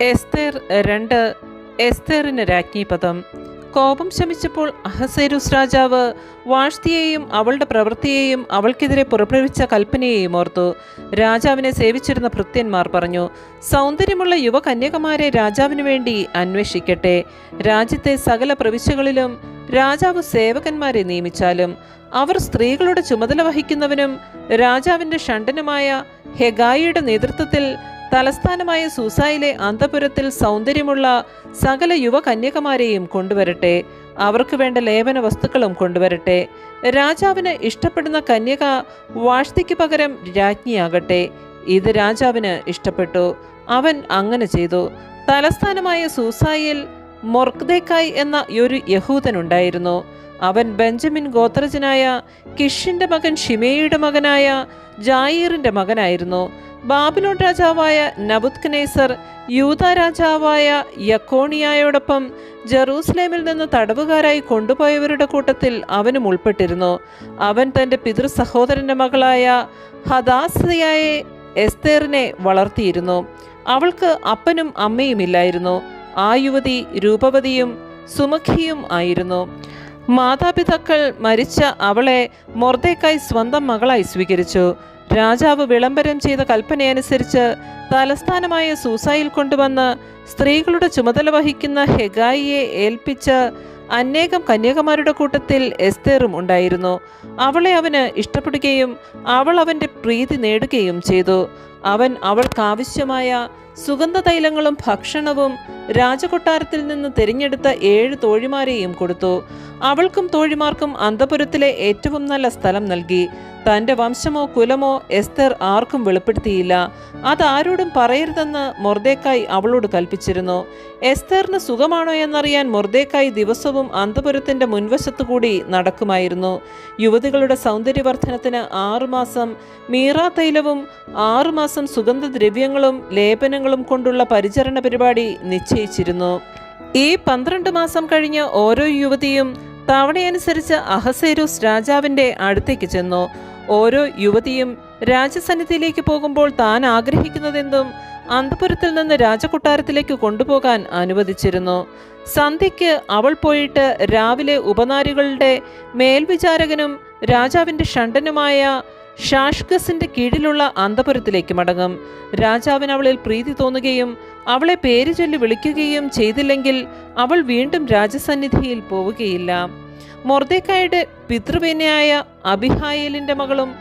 എസ്തേർ രണ്ട് എസ്തേറിന് രാജ്ഞിപദം. കോപം ശമിച്ചപ്പോൾ അഹസേരുസ് രാജാവ് വാഷ്തിയെയും അവളുടെ പ്രവൃത്തിയെയും അവൾക്കെതിരെ പുറപ്പെടുവിച്ച കൽപ്പനയെയും ഓർത്തു. രാജാവിനെ സേവിച്ചിരുന്ന ഭൃത്യന്മാർ പറഞ്ഞു സൗന്ദര്യമുള്ള യുവകന്യകമാരെ രാജാവിനു വേണ്ടി അന്വേഷിക്കട്ടെ. രാജ്യത്തെ സകല പ്രവിശ്യകളിലും രാജാവ് സേവകന്മാരെ നിയമിച്ചാലും അവർ സ്ത്രീകളുടെ ചുമതല വഹിക്കുന്നവനും രാജാവിന്റെ ഷണ്ടനുമായ ഹെഗായിയുടെ നേതൃത്വത്തിൽ തലസ്ഥാനമായ സൂസായിലെ അന്തപുരത്തിൽ സൗന്ദര്യമുള്ള സകല യുവകന്യകമാരെയും കൊണ്ടുവരട്ടെ. അവർക്ക് വേണ്ട ലേപന വസ്തുക്കളും കൊണ്ടുവരട്ടെ. രാജാവിന് ഇഷ്ടപ്പെടുന്ന കന്യക വാഷ്തിക്ക് പകരം രാജ്ഞിയാകട്ടെ. ഇത് രാജാവിന് ഇഷ്ടപ്പെട്ടു. അവൻ അങ്ങനെ ചെയ്തു. തലസ്ഥാനമായ സൂസായിൽ മൊർക്ദേക്കായ് എന്ന ഒരു യഹൂദനുണ്ടായിരുന്നു. അവൻ ബെഞ്ചമിൻ ഗോത്രജനായ കിഷിന്റെ മകൻ ഷിമേയുടെ മകനായ ജായീറിന്റെ മകനായിരുന്നു. ബാബിലോൺ രാജാവായ നബുത്ഖനേസർ യൂത രാജാവായ യക്കോണിയായോടൊപ്പം ജെറൂസലേമിൽ നിന്ന് തടവുകാരായി കൊണ്ടുപോയവരുടെ കൂട്ടത്തിൽ അവനും ഉൾപ്പെട്ടിരുന്നു. അവൻ തന്റെ പിതൃ സഹോദരന്റെ മകളായ ഹദാസിയായ എസ്തേറിനെ വളർത്തിയിരുന്നു. അവൾക്ക് അപ്പനും അമ്മയുമില്ലായിരുന്നു ആ യുവതി രൂപവതിയും സുമുഖിയും ആയിരുന്നു. മാതാപിതാക്കൾ മരിച്ച അവളെ മൊർദേക്കായി സ്വന്തം മകളായി സ്വീകരിച്ചു. രാജാവ് വിളംബരം ചെയ്ത കൽപ്പനയനുസരിച്ച് തലസ്ഥാനമായ സൂസായിൽ കൊണ്ടുവന്ന് സ്ത്രീകളുടെ ചുമതല വഹിക്കുന്ന ഹെഗായിയെ ഏൽപ്പിച്ച് അനേകം കന്യകമാരുടെ കൂട്ടത്തിൽ എസ്തേറും ഉണ്ടായിരുന്നു. അവളെ അവന് ഇഷ്ടപ്പെടുകയും അവൾ അവന്റെ പ്രീതി നേടുകയും ചെയ്തു. അവൻ അവൾക്കാവശ്യമായ സുഗന്ധ തൈലങ്ങളും ഭക്ഷണവും രാജകൊട്ടാരത്തിൽ നിന്ന് തിരഞ്ഞെടുത്ത ഏഴ് തോഴിമാരെയും കൊടുത്തു. അവൾക്കും തോഴിമാർക്കും അന്തപുരത്തിലെ ഏറ്റവും നല്ല സ്ഥലം നൽകി. തന്റെ വംശമോ കുലമോ എസ്തർ ആർക്കും വെളിപ്പെടുത്തിയില്ല. അതാരോടും പറയരുതെന്ന് മൊർദേക്കായി അവളോട് കൽപ്പിച്ചിരുന്നു. എസ്തറിന് സുഖമാണോ എന്നറിയാൻ മൊർദേക്കായി ദിവസവും അന്തപുരത്തിന്റെ മുൻവശത്തുകൂടി നടക്കുമായിരുന്നു. യുവതികളുടെ സൗന്ദര്യവർദ്ധനത്തിന് ആറുമാസം മീറാ തൈലവും ആറുമാസം സുഗന്ധദ്രവ്യങ്ങളും ലേപനങ്ങളും കൊണ്ടുള്ള പരിചരണ പരിപാടി നിശ്ചയിച്ചിരുന്നു. ഈ പന്ത്രണ്ട് മാസം കഴിഞ്ഞ് ഓരോ യുവതിയും തവണയനുസരിച്ച് അഹസേരൂസ് രാജാവിന്റെ അടുത്തേക്ക് ചെന്നു. ഓരോ യുവതിയും രാജസന്നിധിയിലേക്ക് പോകുമ്പോൾ താൻ ആഗ്രഹിക്കുന്നതെന്തും അന്തപുരത്തിൽ നിന്ന് രാജകൊട്ടാരത്തിലേക്ക് കൊണ്ടുപോകാൻ അനുവദിച്ചിരുന്നു. സന്ധ്യയ്ക്ക് അവൾ പോയിട്ട് രാവിലെ ഉപനാരികളുടെ മേൽവിചാരകനും രാജാവിന്റെ ഷണ്ടനുമായ ഷാഷ്ഗസിന്റെ കീഴിലുള്ള അന്തപുരത്തിലേക്ക് മടങ്ങും. രാജാവിന് അവളിൽ പ്രീതി തോന്നുകയും അവളെ പേര് ചൊല്ലി വിളിക്കുകയും ചെയ്തില്ലെങ്കിൽ അവൾ വീണ്ടും രാജസന്നിധിയിൽ പോവുകയില്ല. മൊർദേക്കായുടെ പിതൃവേനയായ അബിഹായലിന്റെ മകളും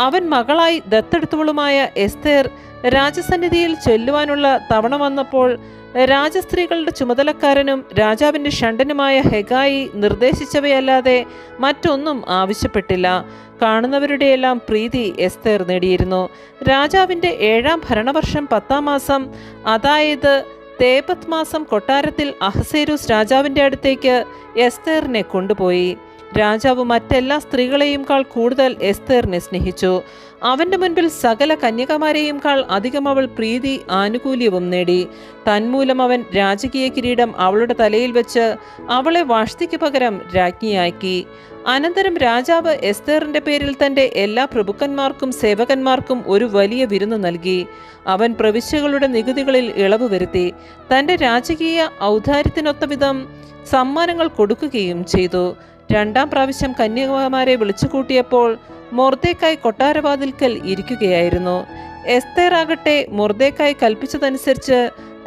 അവൻ മകളായി ദത്തെടുത്തവളുമായ എസ്തേർ രാജസന്നിധിയിൽ ചൊല്ലുവാനുള്ള തവണ വന്നപ്പോൾ രാജസ്ത്രീകളുടെ ചുമതലക്കാരനും രാജാവിന്റെ ഷണ്ടനുമായ ഹെഗായി നിർദ്ദേശിച്ചവയല്ലാതെ മറ്റൊന്നും ആവശ്യപ്പെട്ടില്ല. കാണുന്നവരുടെയെല്ലാം പ്രീതി എസ്തേർ നേടിയിരുന്നു. രാജാവിന്റെ ഏഴാം ഭരണവർഷം പത്താം മാസം അതായത് തേപത് മാസം കൊട്ടാരത്തിൽ അഹസേരൂസ് രാജാവിന്റെ അടുത്തേക്ക് എസ്തേറിനെ കൊണ്ടുപോയി. രാജാവ് മറ്റെല്ലാ സ്ത്രീകളെയുംകാൾ കൂടുതൽ എസ്തേറിനെ സ്നേഹിച്ചു. അവന്റെ മുൻപിൽ സകല കന്യകമാരെയുംകാൾ അധികം അവൾ പ്രീതി ആനുകൂല്യവും നേടി. തന്മൂലം അവൻ രാജകീയ കിരീടം അവളുടെ തലയിൽ വെച്ച് അവളെ വാഷ്തിക്ക് പകരം രാജ്ഞിയാക്കി. അനന്തരം രാജാവ് എസ്തേറിന്റെ പേരിൽ തന്റെ എല്ലാ പ്രഭുക്കന്മാർക്കും സേവകന്മാർക്കും ഒരു വലിയ വിരുന്ന് നൽകി. അവൻ പ്രവിശ്യകളുടെ നികുതികളിൽ ഇളവ് വരുത്തി. തന്റെ രാജകീയ ഔദാര്യത്തിനൊത്തവിധം സമ്മാനങ്ങൾ കൊടുക്കുകയും ചെയ്തു. രണ്ടാം പ്രാവശ്യം കന്യകമാരെ വിളിച്ചുകൂട്ടിയപ്പോൾ മൊർദേക്കായ് കൊട്ടാരവാതിൽക്കൽ ഇരിക്കുകയായിരുന്നു. എസ്തേറാകട്ടെ മൊർദേക്കായ് കൽപ്പിച്ചതനുസരിച്ച്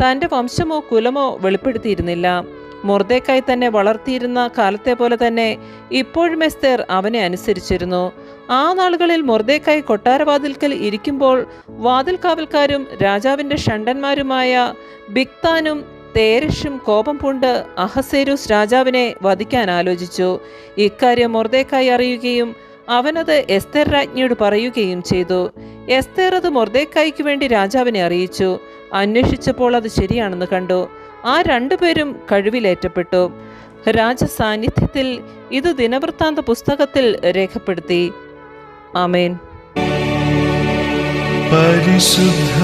തന്റെ വംശമോ കുലമോ വെളിപ്പെടുത്തിയിരുന്നില്ല. മൊർദേക്കായി തന്നെ വളർത്തിയിരുന്ന കാലത്തെ പോലെ തന്നെ ഇപ്പോഴും എസ്തേർ അവനെ അനുസരിച്ചിരുന്നു. ആ നാളുകളിൽ മൊർദേക്കായി കൊട്ടാരവാതിൽക്കൽ ഇരിക്കുമ്പോൾ വാതിൽ കാവൽക്കാരും രാജാവിന്റെ ഷണ്ടന്മാരുമായ ബിക്താനും തേരഷും കോപം പൂണ്ട് അഹസേരൂസ് രാജാവിനെ വധിക്കാൻ ആലോചിച്ചു. ഇക്കാര്യം മൊർദേക്കായി അറിയുകയും അവനത് എസ്തർ രാജ്ഞിയോട് പറയുകയും ചെയ്തു. എസ്തേർ അത് മൊർദേക്കായ്ക്ക് വേണ്ടി രാജാവിനെ അറിയിച്ചു. അന്വേഷിച്ചപ്പോൾ അത് ശരിയാണെന്ന് കണ്ടു. ആ രണ്ടുപേരും കഴിവിലേറ്റപ്പെട്ടു. രാജസാന്നിധ്യത്തിൽ ഇത് ദിനവൃത്താന്ത പുസ്തകത്തിൽ രേഖപ്പെടുത്തി. ആമേൻ. പരിശുദ്ധ